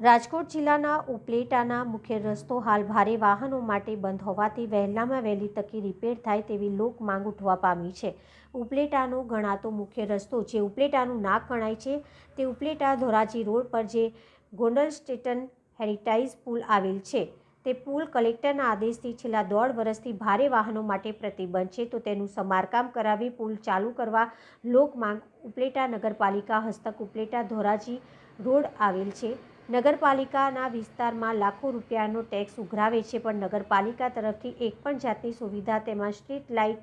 રાજકોટ જિલ્લાના ઉપલેટાના મુખ્ય રસ્તો હાલ ભારે વાહનો માટે બંધ હોવાથી વહેલામાં વહેલી તકે રિપેર થાય તેવી લોક માંગ ઉઠવા પામી છે. ઉપલેટાનો ગણાતો મુખ્ય રસ્તો જે ઉપલેટાનું નાક ગણાય છે તે ઉપલેટા ધોરાજી રોડ પર જે ગોંડલ સ્ટેટન હેરિટાઇઝ પુલ આવેલ છે તે પુલ કલેક્ટરના આદેશથી છેલ્લા દોઢ વર્ષથી ભારે વાહનો માટે પ્રતિબંધ છે. તો તેનું સમારકામ કરાવી પુલ ચાલુ કરવા લોક માંગ ઉપલેટા નગરપાલિકા હસ્તક ઉપલેટા ધોરાજી રોડ આવેલ છે. નગરપાલિકાના વિસ્તારમાં લાખો રૂપિયાનો ટેક્સ ઉઘરાવે છે, પણ નગરપાલિકા તરફથી એક પણ જાતની સુવિધા તેમાં સ્ટ્રીટ લાઇટ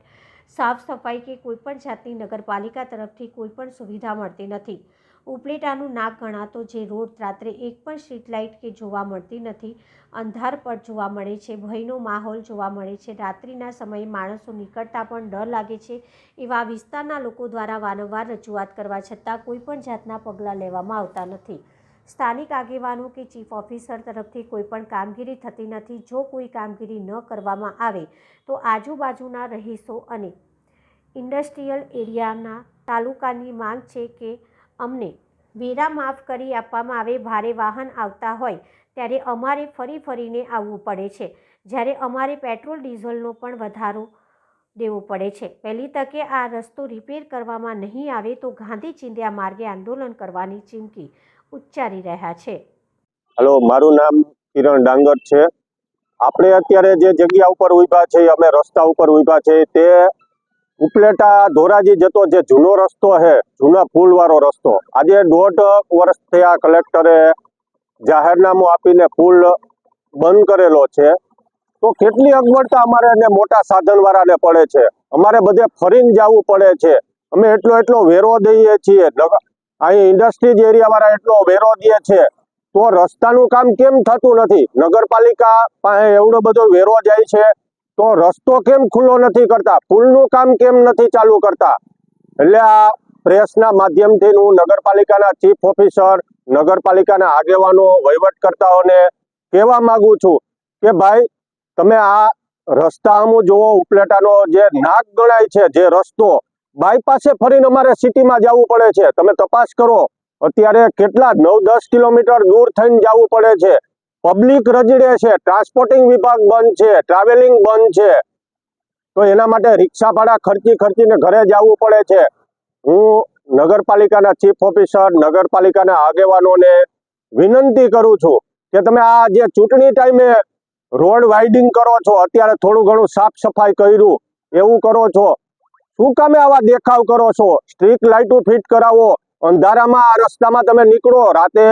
સાફ સફાઈ કે કોઈપણ જાતની નગરપાલિકા તરફથી કોઈપણ સુવિધા મળતી નથી. ઉપલેટાનું નાક ગણાતો જે રોડ રાત્રે એક પણ સ્ટ્રીટ લાઇટ કે જોવા મળતી નથી. અંધાર પર જોવા મળે છે, ભયનો માહોલ જોવા મળે છે. રાત્રિના સમયે માણસો નીકળતા પણ ડર લાગે છે. એવા વિસ્તારના લોકો દ્વારા વારંવાર રજૂઆત કરવા છતાં કોઈપણ જાતના પગલાં લેવામાં આવતા નથી. સ્થાનિક આગેવાનો કે ચીફ ઓફિસર તરફથી કોઈ પણ કામગીરી થતી નથી. જો કોઈ કામગીરી ન કરવામાં આવે, તો આજુબાજુના રહીશો અને ઇન્ડસ્ટ્રીયલ એરિયાના તાલુકાની માંગ છે કે અમને વેરા માફ કરી આપવામાં આવે, ભારે વાહન આવતા હોય, ત્યારે અમારે ફરી ફરીને આવવું પડે છે. જ્યારે અમારે પેટ્રોલ, ડીઝલનો પણ વધારો દેવો પડે છે. પહેલી તકે આ રસ્તો રિપેર કરવામાં નહીં આવે, તો ગાંધી ચિંધ્યા માર્ગે આંદોલન કરવાની ચીમકી ઉચ્ચારી રહ્યા છે. હેલો, મારું નામ કિરણ ડાંગર છે. આપણે અત્યારે જે જગ્યા ઉપર ઊભા છે, અમે રસ્તા ઉપર ઊભા છે, તે ઉપલેટા ધોરાજી જતો જે જૂનો રસ્તો છે, જૂના પુલ વાળો રસ્તો. આજે દોઢ વર્ષ થયા કલેક્ટરે જાહેરનામું આપીને પુલ બંધ કરેલો છે. તો કેટલી અગવડતા અમારે ને મોટા સાધન વાળાને પડે છે? અમારે બધે ફરીને જવું પડે છે. અમે એટલો એટલો વેરો દઈએ છીએ. અહીં ઇન્ડસ્ટ્રીજ એરિયાવાળા એટલો વેરો દે છે. તો રસ્તાનું કામ કેમ થતું નથી? નગરપાલિકા પાસે એવડો બધો વેરો જાય છે, તો રસ્તો કેમ ખુલ્લો નથી કરતા? પુલનું કામ કેમ નથી ચાલુ કરતા? એટલે આ પ્રેસના માધ્યમથી હું નગરપાલિકાના ચીફ ઓફિસર નગરપાલિકાના આગેવાનો, વહીવટકર્તાઓને કહેવા માંગુ છું કે ભાઈ, તમે આ રસ્તા અમુ જુઓ ઉપલેટાનો જે નાક ગણાય છે, જે રસ્તો બાયપાસે ફરીને અમારે સિટીમાં જવું પડે છે. તમે તપાસ કરો. અત્યારે કેટલા? નવ, દસ કિલોમીટર દૂર થઈને જવું પડે છે. પબ્લિક રજડે છે. ટ્રાન્સપોર્ટિંગ વિભાગ બંધ છે. ટ્રાવેલિંગ બંધ છે. તો એના માટે રિક્ષા ભાડા ખર્ચી ખર્ચીને ઘરે જવું પડે છે. હું નગરપાલિકાના ચીફ ઓફિસર, નગરપાલિકાના આગેવાનોને વિનંતી કરું છું કે તમે આ જે ચૂંટણી ટાઈમે રોડ વાઇડિંગ કરો છો, અત્યારે થોડું ઘણું સાફ સફાઈ કર્યું, એવું કરો છો. શું કામે આવા દેખાવ કરો છો? સ્ટ્રીટ લાઇટો ફિટ કરાવો. અંધારામાં, આ રસ્તામાં તમે નીકળો. રાતે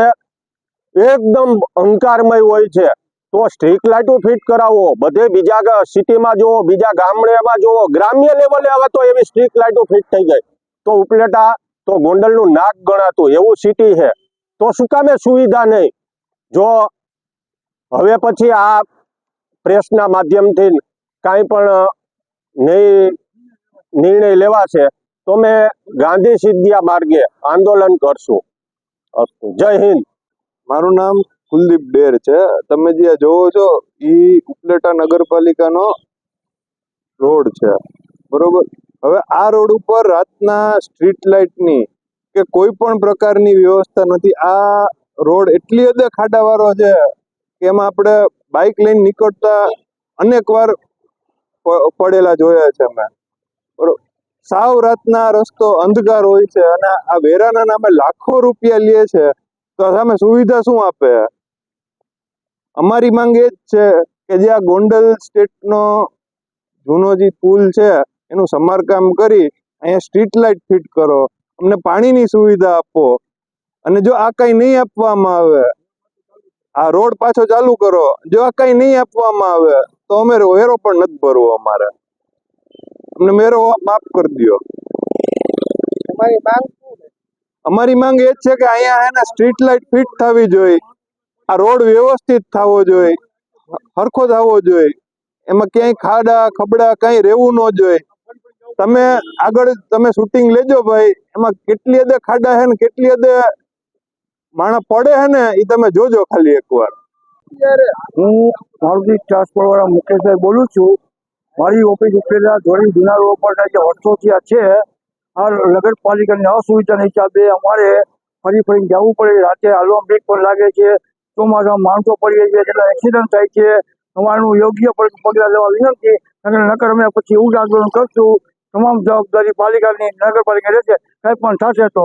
એકદમ અંધકારમય હોય છે. તો સ્ટ્રીટ લાઇટો ફિટ કરાવો. બધે બીજા સિટીમાં જુઓ, બીજા ગામડેમાં જુઓ. ગ્રામ્ય લેવલે હવે તો એવી સ્ટ્રીટ લાઇટો ફિટ થઈ ગઈ. તો ઉપલેટા, તો ગોંડલનું નાક ગણાતું. એવું સિટી છે. તો શું કામે સુવિધા નહીં? જો હવે પછી આ પ્રેસના માધ્યમથી કાંઈ પણ નહીં નિર્ણય લેવાશે તો અમે ગાંધી સિદ્ધિયા માર્ગે આંદોલન કરશું. અસ્તુ જય હિન્દ. મારું નામ કુલદીપ ડેર છે. તમે જે જોવો છો એ ઉપલેટા નગરપાલિકાનો રોડ છે. બરોબર? હવે આ રોડ ઉપર રાતના સ્ટ્રીટ લાઇટની કે કોઈ પણ પ્રકારની વ્યવસ્થા નથી. આ રોડ એટલી હદે ખાડાવાળો છે કે એમાં આપણે બાઇક લઈને નીકળતા અનેક વાર પડેલા જોયા છે અમે. સાવ રાતના રસ્તો અંધકાર હોય છે અને આ વેરાના નામે લાખો રૂપિયા લે છે. તો સામે સુવિધા શું આપે? અમારી માંગ એ જ છે કે જે આ ગોંડલ સ્ટેટનો જૂનો જે પુલ છે, એનું સમારકામ કરી અહીંયા સ્ટ્રીટ લાઇટ ફિટ કરો. અમને પાણીની સુવિધા આપો. અને જો આ કઈ નહીં આપવામાં આવે, આ રોડ પાછો ચાલુ કરો. જો આ કઈ નહીં આપવામાં આવે, તો અમે વેરો પણ નથી ભરવો અમારે. અમને વેરો માફ કરી દો અમારી માંગ એ જ છે કે અહીંયા હે ને સ્ટ્રીટ લાઇટ ફિટ થવી જોઈએ. આ રોડ વ્યવસ્થિત થવો જોઈએ. હરખો થવો જોઈએ. એમાં ક્યાંય ખાડા ખબડા કઈ રહેવું ન જોઈએ. તમે આગળ તમે શૂટિંગ લેજો ભાઈ. એમાં કેટલી હદે ખાડા હે ને કેટલી હદે માણસ પડે છે ને એ તમે જોજો ખાલી એકવાર. હું મારુતિ ટ્રાન્સપોર્ટ વાળા મુકેશભાઈ બોલું છું. મારી ઓફિસ ઉપરેલા ધોરી જૂના રોડ પર જે આ છે. આ નગરપાલિકાની અસુવિધાના હિસાબે અમારે ફરી ફરીને જવું પડે. રાતે આલોમ બ્રેક પણ લાગે છે. ચોમાસામાં માણસો પડી જાય છે, એટલે એક્સિડન્ટ થાય છે. અમારું યોગ્ય પગ- પગલાં લેવા વિનંતી. નકર નકર અમે પછી એવું જ આંદોલન કરશું. તમામ જવાબદારી પાલિકાની નગરપાલિકા રહેશે. કંઈ પણ થશે તો